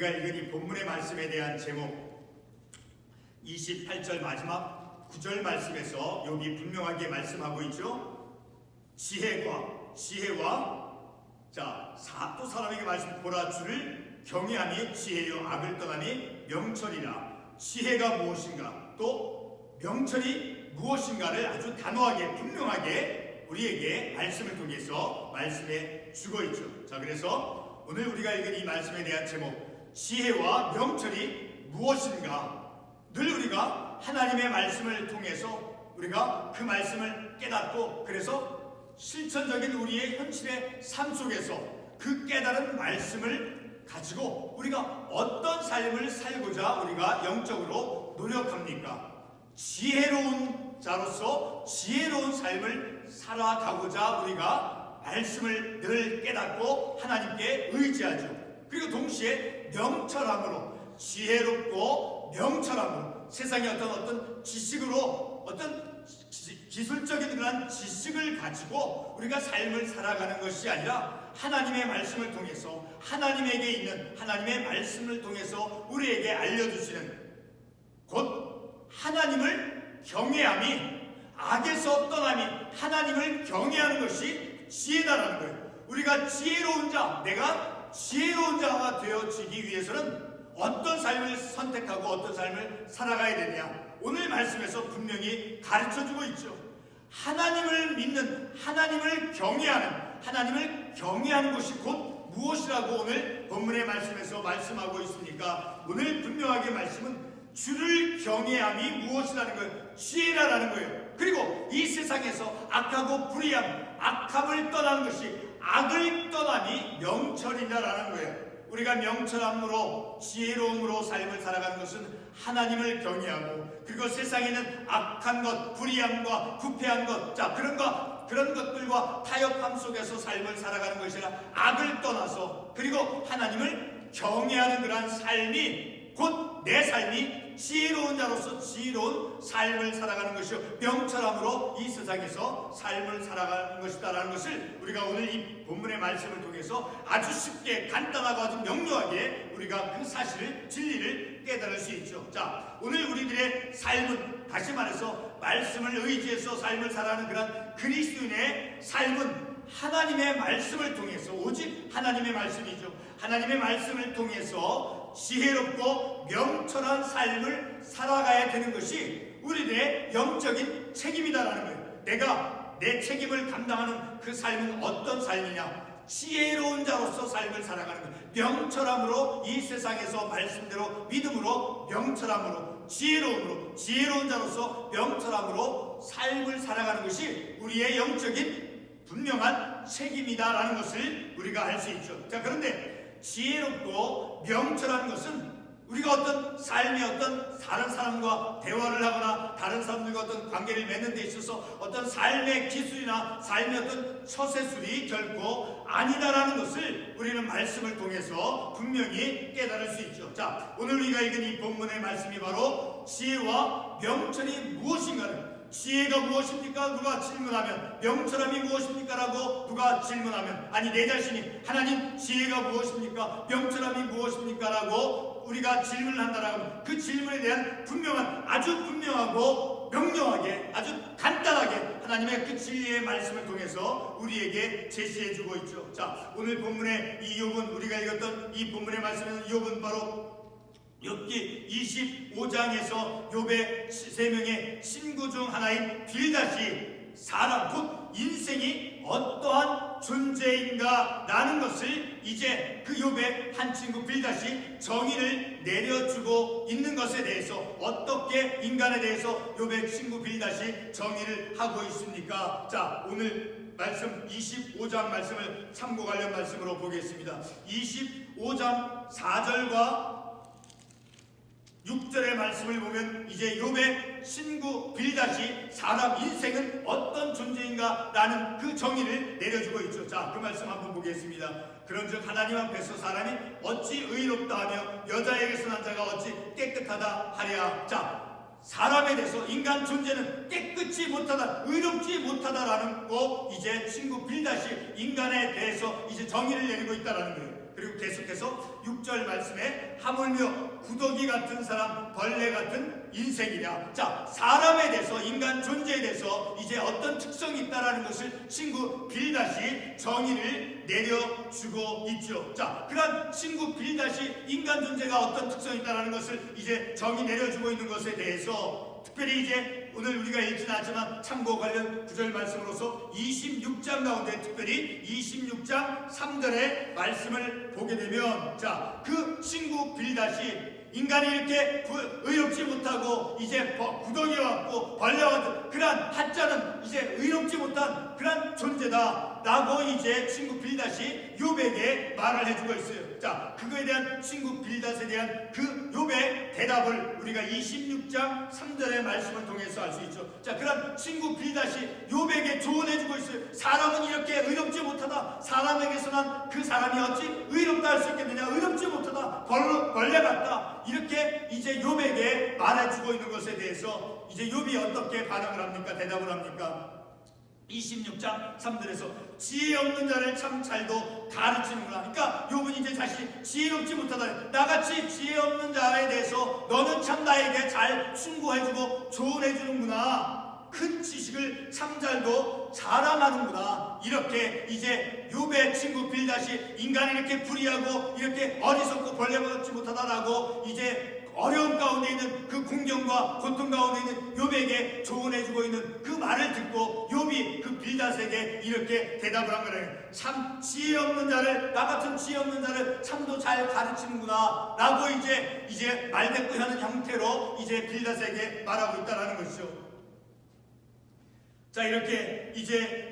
우리가 읽은 이 본문의 말씀에 대한 제목 28절 마지막 9절 말씀에서 여기 분명하게 말씀하고 있죠. 지혜과 지혜와 자, 사, 또 사람에게 말씀 보라 주를 경외함이 지혜요 악을 떠남이 명철이라. 지혜가 무엇인가? 또 명철이 무엇인가를 아주 단호하게 분명하게 우리에게 말씀을 통해서 말씀해 주고 있죠. 자, 그래서 오늘 우리가 읽은 이 말씀에 대한 제목 지혜와 명철이 무엇인가? 늘 우리가 하나님의 말씀을 통해서 우리가 그 말씀을 깨닫고 그래서 실천적인 우리의 현실의 삶 속에서 그 깨달은 말씀을 가지고 우리가 어떤 삶을 살고자 우리가 영적으로 노력합니까? 지혜로운 자로서 지혜로운 삶을 살아가고자 우리가 말씀을 늘 깨닫고 하나님께 의지하죠. 그리고 동시에 명철함으로 지혜롭고 명철함으로 세상의 어떤 어떤 지식으로 어떤 지- 기술적인 그런 지식을 가지고 우리가 삶을 살아가는 것이 아니라 하나님의 말씀을 통해서 하나님에게 있는 하나님의 말씀을 통해서 우리에게 알려주시는 곧 하나님을 경외함이 악에서 떠남이 하나님을 경외하는 것이 지혜다라는 거예요. 우리가 지혜로운 자, 내가 지혜로운 자가 되어지기 위해서는 어떤 삶을 선택하고 어떤 삶을 살아가야 되냐. 오늘 말씀에서 분명히 가르쳐 주고 있죠. 하나님을 믿는, 하나님을 경외하는, 하나님을 경외하는 것이 곧 무엇이라고 오늘 본문의 말씀에서 말씀하고 있습니까? 오늘 분명하게 말씀은 주를 경외함이 무엇이라는 거예요? 지혜라라는 거예요. 그리고 이 세상에서 악하고 불의함, 악함을 떠나는 것이 악을 떠남이 명철이다라는 거예요. 우리가 명철함으로 지혜로움으로 삶을 살아가는 것은 하나님을 경외하고 그리고 세상에는 악한 것, 불의함과 부패한 것, 자 그런 것 그런 것들과 타협함 속에서 삶을 살아가는 것이라 악을 떠나서 그리고 하나님을 경외하는 그러한 삶이 곧 내 삶이 지혜로운 자로서 지혜로운 삶을 살아가는 것이요 명철함으로 이 세상에서 삶을 살아가는 것이다라는 것을 우리가 오늘 이 본문의 말씀을 통해서 아주 쉽게 간단하고 아주 명료하게 우리가 그 사실을 진리를 깨달을 수 있죠. 자 오늘 우리들의 삶은 다시 말해서 말씀을 의지해서 삶을 살아가는 그런 그리스도인의 삶은 하나님의 말씀을 통해서 오직 하나님의 말씀이죠. 하나님의 말씀을 통해서 지혜롭고 명철한 삶을 살아가야 되는 것이 우리들의 영적인 책임이다라는 거예요. 내가 내 책임을 감당하는 그 삶은 어떤 삶이냐? 지혜로운 자로서 삶을 살아가는 것. 명철함으로 이 세상에서 말씀대로 믿음으로 명철함으로 지혜로움으로 지혜로운 자로서 명철함으로 삶을 살아가는 것이 우리의 영적인 분명한 책임이다라는 것을 우리가 알 수 있죠. 자, 그런데 지혜롭고 명철한 것은 우리가 어떤 삶의 어떤 다른 사람과 대화를 하거나 다른 사람들과 어떤 관계를 맺는 데 있어서 어떤 삶의 기술이나 삶의 어떤 처세술이 결코 아니다라는 것을 우리는 말씀을 통해서 분명히 깨달을 수 있죠. 자, 오늘 우리가 읽은 이 본문의 말씀이 바로 지혜와 명철이 무엇인가를 지혜가 무엇입니까? 누가 질문하면 명철함이 무엇입니까? 라고 누가 질문하면 아니 내 자신이 하나님 지혜가 무엇입니까? 명철함이 무엇입니까? 라고 우리가 질문을 한다라고 그 질문에 대한 분명한 아주 분명하고 명료하게 아주 간단하게 하나님의 그 진리의 말씀을 통해서 우리에게 제시해 주고 있죠. 자 오늘 본문의 이 욥은 우리가 읽었던 이 본문의 말씀에는 욥은 바로 욥기 25장에서 욥의 세 명의 친구 중 하나인 빌다시 사람 곧 인생이 어떠한 존재인가라는 것을 이제 그 욥의 한 친구 빌다시 정의를 내려주고 있는 것에 대해서 어떻게 인간에 대해서 욥의 친구 빌다시 정의를 하고 있습니까? 자 오늘 말씀 25장 말씀을 참고 관련 말씀으로 보겠습니다. 25장 4절과 6절의 말씀을 보면 이제 욥의 친구 빌다시 사람 인생은 어떤 존재인가 라는 그 정의를 내려주고 있죠. 자, 그 말씀 한번 보겠습니다. 그런즉 하나님 앞에서 사람이 어찌 의롭다 하며 여자에게서 난 자가 어찌 깨끗하다 하랴. 자, 사람에 대해서 인간 존재는 깨끗이 못하다, 의롭지 못하다라는 거 이제 친구 빌다시 인간에 대해서 이제 정의를 내리고 있다라는 거예요. 그리고 계속해서 6절 말씀에 하물며 구더기 같은 사람, 벌레 같은 인생이냐. 자, 사람에 대해서, 인간 존재에 대해서 이제 어떤 특성이 있다라는 것을 친구 빌다시 정의를 내려주고 있죠. 자, 그런 친구 빌다시 인간 존재가 어떤 특성이 있다라는 것을 이제 정의 내려주고 있는 것에 대해서 특별히 이제 오늘 우리가 읽지는 않지만 참고 관련 구절 말씀으로서 26장 가운데 특별히 26장 3절의 말씀을 보게 되면 자, 그 친구 빌다시 인간이 이렇게 부- 의롭지 못하고 이제 버- 구덩이 같고 벌레와 그러한 한자는 이제 의롭지 못한 그러한 존재다 라고 이제 친구 빌닷이 요백에 말을 해주고 있어요 자 그거에 대한 친구 빌닷에 대한 그 요백 대답을 우리가 26장 3절의 말씀을 통해서 알 수 있죠. 자 그런 친구 빌닷이 요백에 조언해주고 있어요. 사람은 이렇게 의롭지 못하다. 사람에게서는 그 사람이 어찌 의롭다 할 수 있겠느냐? 의롭지 못하다. 벌, 벌레 같다. 이렇게 이제 욥에게 말해주고 있는 것에 대해서 이제 욥이 어떻게 반응을 합니까? 대답을 합니까? 26장 3절에서 지혜 없는 자를 참 잘도 가르치는구나. 그러니까 욥은 이제 자신이 지혜롭지 못하다. 나같이 지혜 없는 자에 대해서 너는 참 나에게 잘 충고해주고 조언해주는구나. 큰 지식을 참 잘도 자랑하는구나. 이렇게 이제 욥의 친구 빌다시 인간이 이렇게 불의하고 이렇게 어리석고 벌레받지 못하다라고 이제 어려움 가운데 있는 그 공경과 고통 가운데 있는 욥에게 조언해주고 있는 그 말을 듣고 욥이 그 빌닷에게 이렇게 대답을 한 거예요. 참 지혜 없는 자를 나 같은 지혜 없는 자를 참도 잘 가르치는구나 라고 이제 이제 말대꾸 하는 형태로 이제 빌닷에게 말하고 있다라는 것이죠. 자 이렇게 이제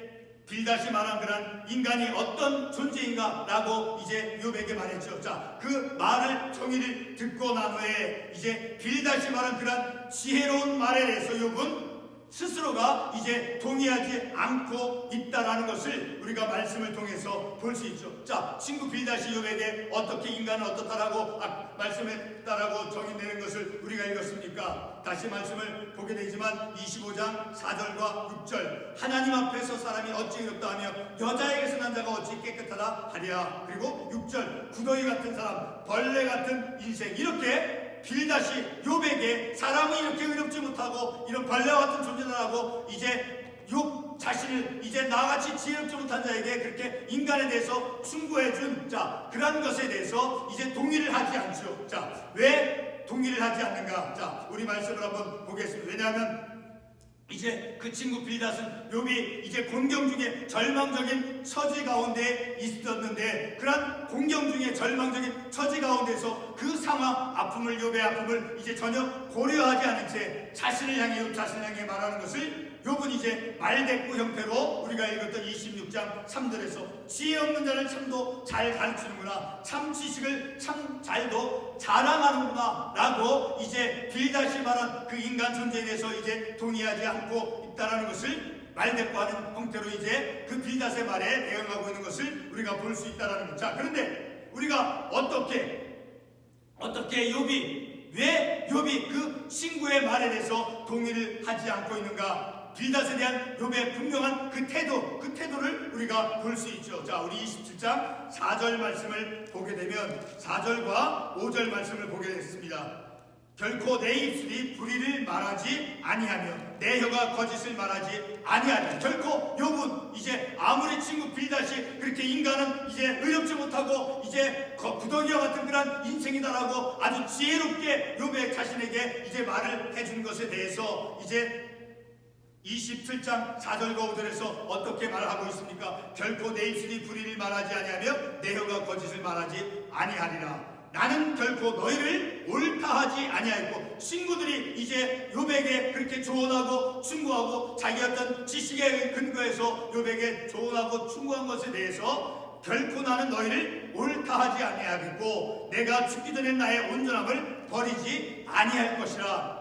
빌다시 말한 그런 인간이 어떤 존재인가라고 이제 욥에게 말했죠. 자, 그 말을 정의를 듣고 난 후에 이제 빌다시 말한 그런 지혜로운 말에 대해서 욥은 스스로가 이제 동의하지 않고 있다라는 것을 우리가 말씀을 통해서 볼 수 있죠. 자, 친구 욥에게 어떻게 인간은 어떻다라고 아, 말씀했다라고 정의되는 것을 우리가 읽었습니까? 다시 말씀을 보게 되지만 25장 4절과 6절 하나님 앞에서 사람이 어찌 의롭다 하며 여자에게서 난 자가 어찌 깨끗하다 하랴 그리고 6절 구더기 같은 사람 벌레 같은 인생 이렇게 빌다시 욥에게 사람은 이렇게 의롭지 못하고 이런 벌레와 같은 존재라고 이제 욥 자신을 이제 나같이 지혜롭지 못한 자에게 그렇게 인간에 대해서 충고해 준 자 그런 것에 대해서 이제 동의를 하지 않죠. 자왜 동의를 하지 않는가? 자 우리 말씀을 한번 보겠습니다. 왜냐하면 이제 그 친구 빌닷은 욥이 이제 공경 중에 절망적인 처지 가운데 있었는데 그런 공경 중에 절망적인 처지 가운데서 그 상황 아픔을 욥의 아픔을 이제 전혀 고려하지 않은 채 자신을 향해 욥 자신을 향해 말하는 것을 욥은 이제 말대꾸 형태로 우리가 읽었던 26장 3절에서 지혜 없는 자를 참도 잘 가르치는구나 참 지식을 참 잘도 자랑하는구나 라고 이제 빌다시 말한 그 인간 존재에 대해서 이제 동의하지 않고 있다라는 것을 말대꾸하는 형태로 이제 그 빌닷의 말에 대응하고 있는 것을 우리가 볼 수 있다라는 것. 자 그런데 우리가 어떻게 어떻게 욥이 왜 욥이 그 친구의 말에 대해서 동의를 하지 않고 있는가? 빌닷에 대한 욥의 분명한 그 태도, 그 태도를 우리가 볼 수 있죠. 자, 우리 27장 4절 말씀을 보게 되면 4절과 5절 말씀을 보게 됐습니다. 결코 내 입술이 불의를 말하지 아니하며 내 혀가 거짓을 말하지 아니하며 결코 욥은 이제 아무리 친구 빌다시 그렇게 인간은 이제 의롭지 못하고 이제 거- 구덩이와 같은 그런 인생이다라고 아주 지혜롭게 욥의 자신에게 이제 말을 해준 것에 대해서 이제 27장 4절과 5절에서 어떻게 말하고 있습니까? 결코 내 입술이 불의를 말하지 아니하며 내 혀가 거짓을 말하지 아니하리라. 나는 결코 너희를 옳다하지 아니하였고 친구들이 이제 요백에 그렇게 조언하고 충고하고 자기 어떤 지식에 근거해서 요백에 조언하고 충고한 것에 대해서 결코 나는 너희를 옳다하지 아니하겠고 내가 죽기 전에 나의 온전함을 버리지 아니할 것이라.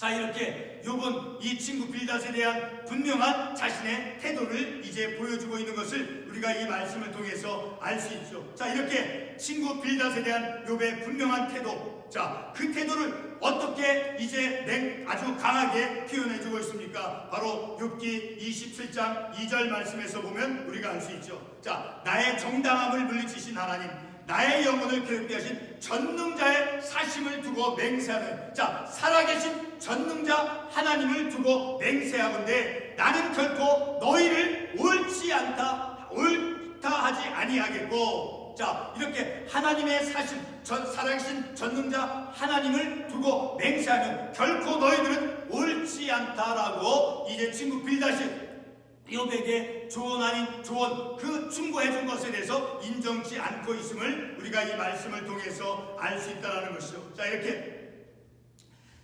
자 이렇게 욥은 이 친구 빌닷에 대한 분명한 자신의 태도를 이제 보여주고 있는 것을 우리가 이 말씀을 통해서 알 수 있죠. 자 이렇게 친구 빌닷에 대한 욥의 분명한 태도, 자 그 태도를 어떻게 이제 냉 아주 강하게 표현해주고 있습니까? 바로 욥기 27장 2절 말씀에서 보면 우리가 알 수 있죠. 자 나의 정당함을 물리치신 하나님. 나의 영혼을 괴롭게 하신 전능자의 사심을 두고 맹세하는 자 살아계신 전능자 하나님을 두고 맹세하건대 나는 결코 너희를 옳지 않다 옳다 하지 아니하겠고 자 이렇게 하나님의 사심 전 살아계신 전능자 하나님을 두고 맹세하면 결코 너희들은 옳지 않다라고 이제 친구 빌다시 욥에게 조언 아닌 조언 그 충고해 준 것에 대해서 인정치 않고 있음을 우리가 이 말씀을 통해서 알 수 있다라는 것이죠. 자 이렇게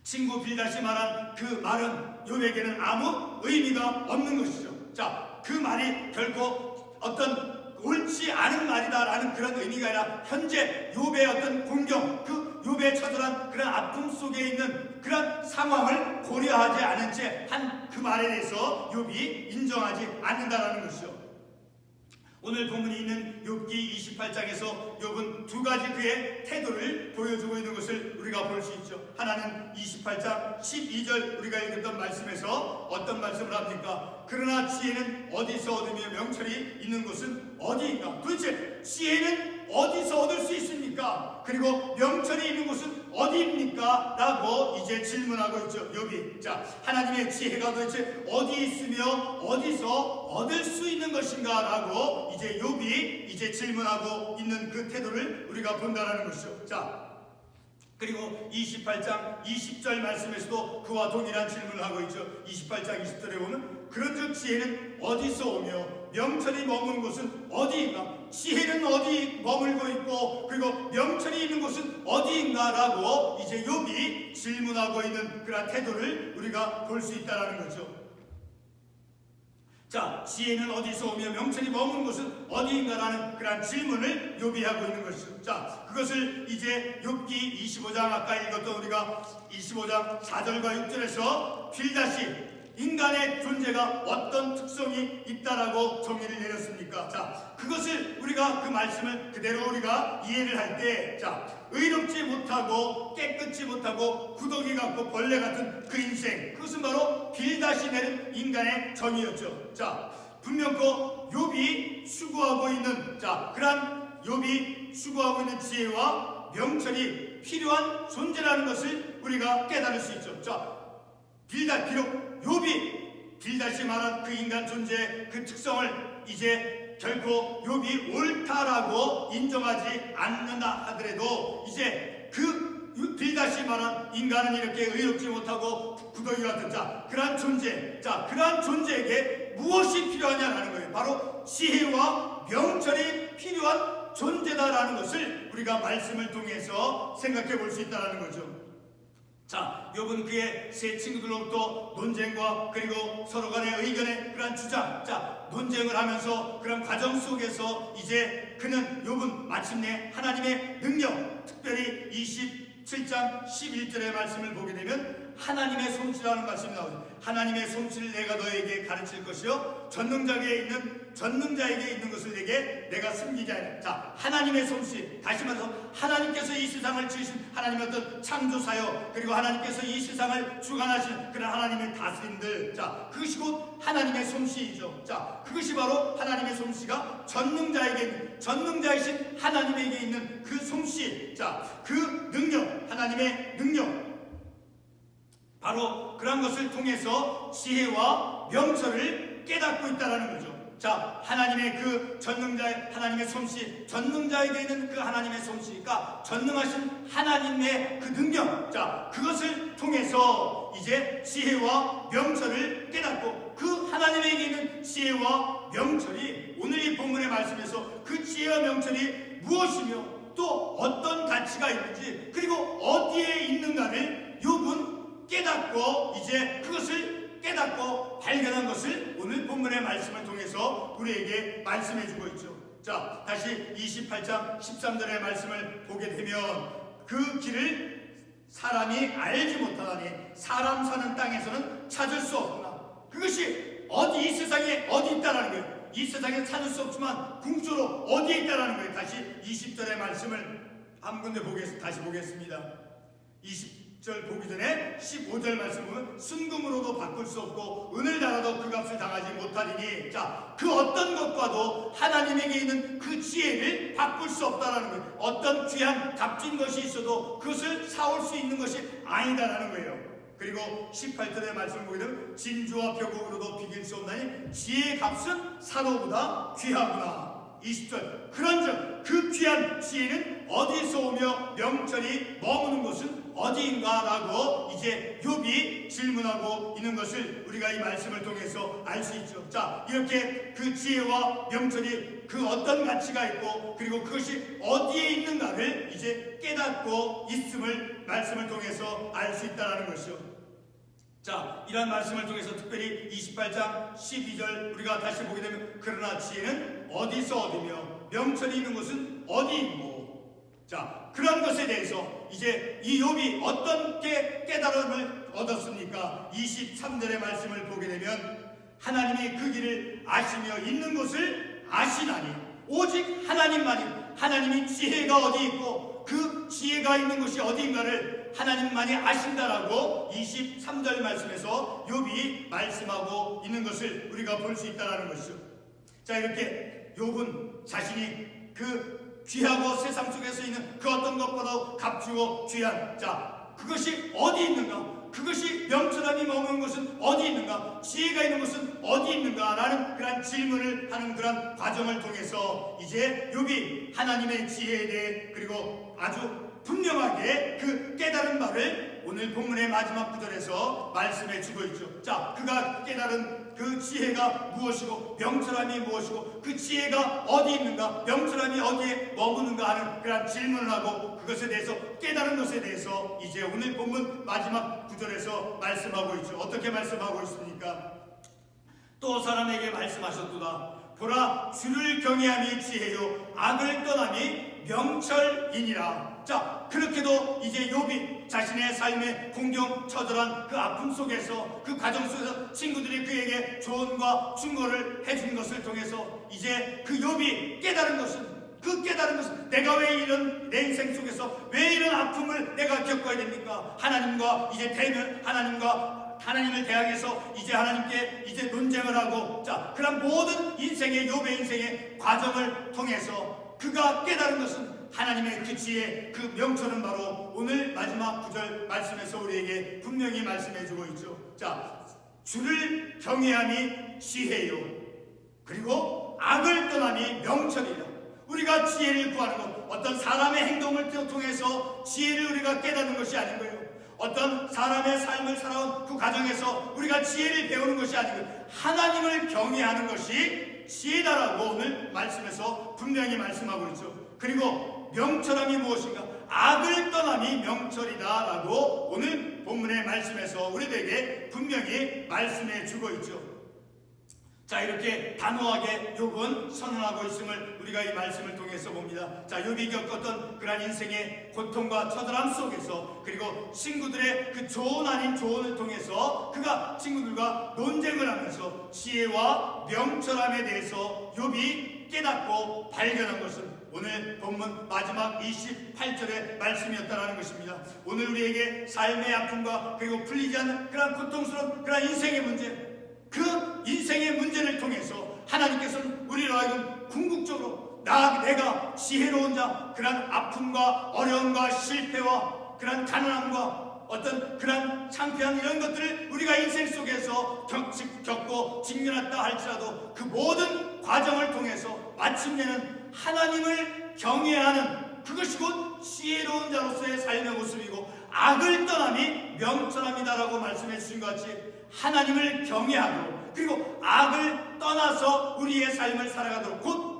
친구 빌다시 말한 그 말은 욥에게는 아무 의미가 없는 것이죠. 자 그 말이 결코 어떤 옳지 않은 말이다라는 그런 의미가 아니라 현재 욥의 어떤 공경 그 욥의 처절한 그런 아픔 속에 있는 그런 상황을 고려하지 않은 채 한 그 말에 대해서 욥이 인정하지 않는다라는 것이죠. 오늘 본문이 있는 욥기 28장에서 욥은 두 가지 그의 태도를 보여주고 있는 것을 우리가 볼 수 있죠. 하나는 28장 12절 우리가 읽었던 말씀에서 어떤 말씀을 합니까? 그러나 지혜는 어디서 얻으며 명철이 있는 곳은 어디인가? 도대체 지혜는 어디서 얻을 수 있습니까? 그리고 명철이 있는 곳은 어디입니까? 라고 이제 질문하고 있죠. 욥이. 자, 하나님의 지혜가 도대체 어디 있으며 어디서 얻을 수 있는 것인가? 라고 이제 욥이 이제 질문하고 있는 그 태도를 우리가 본다라는 것이죠. 자, 그리고 28장 20절 말씀에서도 그와 동일한 질문을 하고 있죠. 28장 20절에 보면 그런즉 지혜는 어디서 오며 명철이 머무는 곳은 어디인가? 지혜는 어디 머물고 있고 그리고 명철이 있는 곳은 어디인가라고 이제 욥이 질문하고 있는 그런 태도를 우리가 볼 수 있다라는 거죠. 자, 지혜는 어디서 오며 명철이 머무는 곳은 어디인가라는 그런 질문을 욥이 하고 있는 것이죠. 자, 그것을 이제 욥기 25장 아까 읽었던 우리가 25장 4절과 6절에서 빌다시 인간의 존재가 어떤 특성이 있다라고 정의를 내렸습니까? 자, 그것을 우리가 그 말씀을 그대로 우리가 이해를 할 때, 자, 의롭지 못하고 깨끗지 못하고 구더기 같고 벌레 같은 그 인생, 그것은 바로 빌다시 내는 인간의 정의였죠. 자, 분명코 욥이 추구하고 있는 자, 그러한 욥이 추구하고 있는 지혜와 명철이 필요한 존재라는 것을 우리가 깨달을 수 있죠. 자, 빌다 비록 욥이 빌다시 말한 그 인간 존재의 그 특성을 이제 결코 욥이 옳다라고 인정하지 않는다 하더라도 이제 그 빌다시 말한 인간은 이렇게 의롭지 못하고 구더기 같은 자 그러한 존재 자 그러한 존재에게 무엇이 필요하냐라는 거예요 바로 지혜와 명철이 필요한 존재다라는 것을 우리가 말씀을 통해서 생각해 볼 수 있다는 거죠. 자, 욥은 그의 세 친구들로부터 논쟁과 그리고 서로 간의 의견의 그런 주장, 자, 논쟁을 하면서 그런 과정 속에서 이제 그는 욥은 마침내 하나님의 능력, 특별히 27장 11절의 말씀을 보게 되면 하나님의 솜씨라는 말씀이 나오죠. 하나님의 솜씨를 내가 너에게 가르칠 것이요 전능자에게 있는 전능자에게 있는 것을 내게 내가 숨기지 않아. 자, 하나님의 솜씨. 다시 말해서 하나님께서 이 세상을 지으신 하나님의 어떤 창조사요. 그리고 하나님께서 이 세상을 주관하신 그런 하나님의 다스림들. 자, 그것이 곧 하나님의 솜씨이죠. 자, 그것이 바로 하나님의 솜씨가 전능자에게 있는 전능자이신 하나님에게 있는 그 솜씨. 자, 그 능력, 하나님의 능력. 바로 그런 것을 통해서 지혜와 명철을 깨닫고 있다라는 거죠. 자, 하나님의 그 전능자의 하나님의 솜씨, 전능자에게 있는 그 하나님의 솜씨가 전능하신 하나님의 그 능력, 자, 그것을 통해서 이제 지혜와 명철을 깨닫고 그 하나님에게 있는 지혜와 명철이 오늘 이 본문의 말씀에서 그 지혜와 명철이 무엇이며 또 어떤 가치가 있는지 그리고 어디에 있는가를 깨닫고 이제 그것을 깨닫고 발견한 것을 오늘 본문의 말씀을 통해서 우리에게 말씀해 주고 있죠. 자, 다시 28장 13절의 말씀을 보게 되면 그 길을 사람이 알지 못하다니 사람 사는 땅에서는 찾을 수 없구나. 그것이 어디 이 세상에 어디 있다라는 거예요. 이 세상에 찾을 수 없지만 궁조로 어디에 있다라는 거예요. 다시 20절의 말씀을 한 군데 보겠, 다시 보겠습니다. 20 20절 보기 전에 15절 말씀 보면 순금으로도 바꿀 수 없고 은을 달아도 그 값을 당하지 못하리니 자 그 어떤 것과도 하나님에게 있는 그 지혜를 바꿀 수 없다라는 거예요. 어떤 귀한 값진 것이 있어도 그것을 사올 수 있는 것이 아니다라는 거예요. 그리고 18절의 말씀 되면 진주와 벽옥으로도 비길 수 없나니 지혜의 값은 산호보다 귀하구나. 20절. 그런즉 그 귀한 지혜는 어디서 오며 명철이 머무는 곳은 어디인가라고 이제 욥이 질문하고 있는 것을 우리가 이 말씀을 통해서 알 수 있죠. 자 이렇게 그 지혜와 명철이 그 어떤 가치가 있고 그리고 그것이 어디에 있는가를 이제 깨닫고 있음을 말씀을 통해서 알 수 있다는 것이요. 자, 이런 말씀을 통해서 특별히 28장 12절 우리가 다시 보게 되면 그러나 지혜는 어디서 얻으며 명철이 있는 곳은 어디 있고 자, 그런 것에 대해서 이제 이 욥이 어떻게 깨달음을 얻었습니까? 23절의 말씀을 보게 되면 하나님이 그 길을 아시며 있는 곳을 아시나니 오직 하나님만이 하나님이 지혜가 어디 있고 그 지혜가 있는 곳이 어디인가를 하나님만이 아신다라고 23절 말씀에서 욥이 말씀하고 있는 것을 우리가 볼 수 있다라는 것이죠. 자 이렇게 욥은 자신이 그 귀하고 세상 속에서 있는 그 어떤 것보다 값주고 귀한 자 그것이 어디 있는가 그것이 명철함이 머무는 것은 어디 있는가 지혜가 있는 것은 어디 있는가 라는 그런 질문을 하는 그런 과정을 통해서 이제 욥이 하나님의 지혜에 대해 그리고 아주 분명하게 그 깨달은 바를 오늘 본문의 마지막 구절에서 말씀해 주고 있죠. 자, 그가 깨달은 그 지혜가 무엇이고 명철함이 무엇이고 그 지혜가 어디 있는가 명철함이 어디에 머무는가 하는 그런 질문을 하고 그것에 대해서 깨달은 것에 대해서 이제 오늘 본문 마지막 구절에서 말씀하고 있죠. 어떻게 말씀하고 있습니까? 또 사람에게 말씀하셨도다. 보라 주를 경외함이 지혜요 악을 떠남이 명철이니라. 자 그렇게도 이제 욥이 자신의 삶의 공경 처절한 그 아픔 속에서 그 과정 속에서 친구들이 그에게 조언과 충고를 해준 것을 통해서 이제 그 욥이 깨달은 것은 그 깨달은 것은 내가 왜 이런 내 인생 속에서 왜 이런 아픔을 내가 겪어야 됩니까? 하나님과 이제 대면 하나님과 하나님을 대항해서 이제 하나님께 이제 논쟁을 하고 자 그런 모든 인생의 욥의 인생의 과정을 통해서 그가 깨달은 것은 하나님의 그 지혜 그 명철은 바로 오늘 마지막 구절 말씀에서 우리에게 분명히 말씀해주고 있죠. 자 주를 경외함이 지혜요 그리고 악을 떠남이 명철이라. 우리가 지혜를 구하는 것 어떤 사람의 행동을 통해서 지혜를 우리가 깨닫는 것이 아닌 거예요. 어떤 사람의 삶을 살아온 그 과정에서 우리가 지혜를 배우는 것이 아니고 하나님을 경외하는 것이 지혜다라고 오늘 말씀에서 분명히 말씀하고 있죠. 그리고 명철함이 무엇인가? 악을 떠남이 명철이다라고 오늘 본문의 말씀에서 우리에게 분명히 말씀해 주고 있죠. 자 이렇게 단호하게 욥은 선언하고 있음을 우리가 이 말씀을 통해서 봅니다. 자 욥이 겪었던 그러한 인생의 고통과 처절함 속에서 그리고 친구들의 그 조언 아닌 조언을 통해서 그가 친구들과 논쟁을 하면서 지혜와 명철함에 대해서 욥이 깨닫고 발견한 것은 오늘 본문 마지막 28절의 말씀이었다라는 것입니다. 오늘 우리에게 삶의 아픔과 그리고 풀리지 않는 그런 고통스러운 그런 인생의 문제 그 인생의 문제를 통해서 하나님께서는 우리를 하여금 궁극적으로 나 내가 지혜로운 자 그런 아픔과 어려움과 실패와 그런 가난함과 어떤 그런 창피한 이런 것들을 우리가 인생 속에서 겪, 겪고 직면했다 할지라도 그 모든 과정을 통해서 마침내는 하나님을 경외하는 그것이 곧 지혜로운 자로서의 삶의 모습이고 악을 떠남이 명철함이다라고 말씀해 주신 것 같이 하나님을 경외하고 그리고 악을 떠나서 우리의 삶을 살아가도록 곧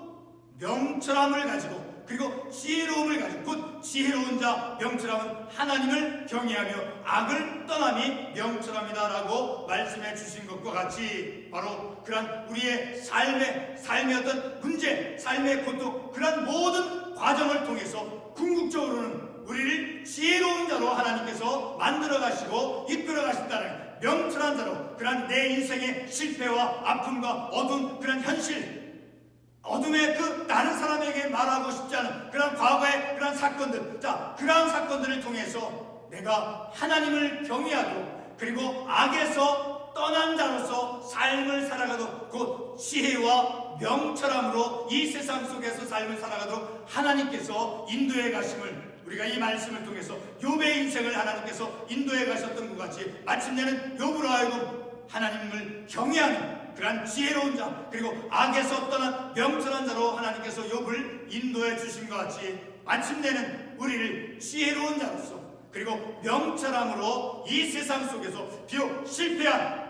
명철함을 가지고 그리고 지혜로움을 가지고 곧 지혜로운 자 명철함은 하나님을 경외하며 악을 떠남이 명철함이다라고 말씀해 주신 것과 같이 바로 그런 우리의 삶의 삶의 어떤 문제, 삶의 고통 그런 모든 과정을 통해서 궁극적으로는 우리를 지혜로운 자로 하나님께서 만들어 가시고 이끌어 가신다는 명철한 자로 그런 내 인생의 실패와 아픔과 어두운 그런 현실 어둠의 그 다른 사람에게 말하고 싶지 않은 그런 과거의 그런 사건들, 자 그러한 사건들을 통해서 내가 하나님을 경외하도록 그리고 악에서 떠난 자로서 삶을 살아가도록 곧 지혜와 명철함으로 이 세상 속에서 삶을 살아가도록 하나님께서 인도해 가심을 우리가 이 말씀을 통해서 욥의 인생을 하나님께서 인도해 가셨던 것 같이 마침내는 욥으로 하여금 하나님을 경외하는 그러한 지혜로운 자 그리고 악에서 떠난 명철한 자로 하나님께서 욥을 인도해 주신 것 같이 마침내는 우리를 지혜로운 자로서 그리고 명철함으로 이 세상 속에서 비록 실패한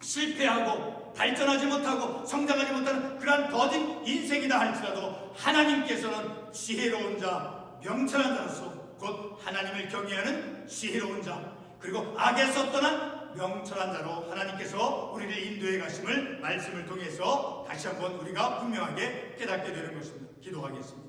실패하고 발전하지 못하고 성장하지 못하는 그러한 더딘 인생이다 할지라도 하나님께서는 지혜로운 자, 명철한 자로서 곧 하나님을 경외하는 지혜로운 자 그리고 악에서 떠난 명철한 자로 하나님께서 우리를 인도해 가심을 말씀을 통해서 다시 한번 우리가 분명하게 깨닫게 되는 것입니다. 기도하겠습니다.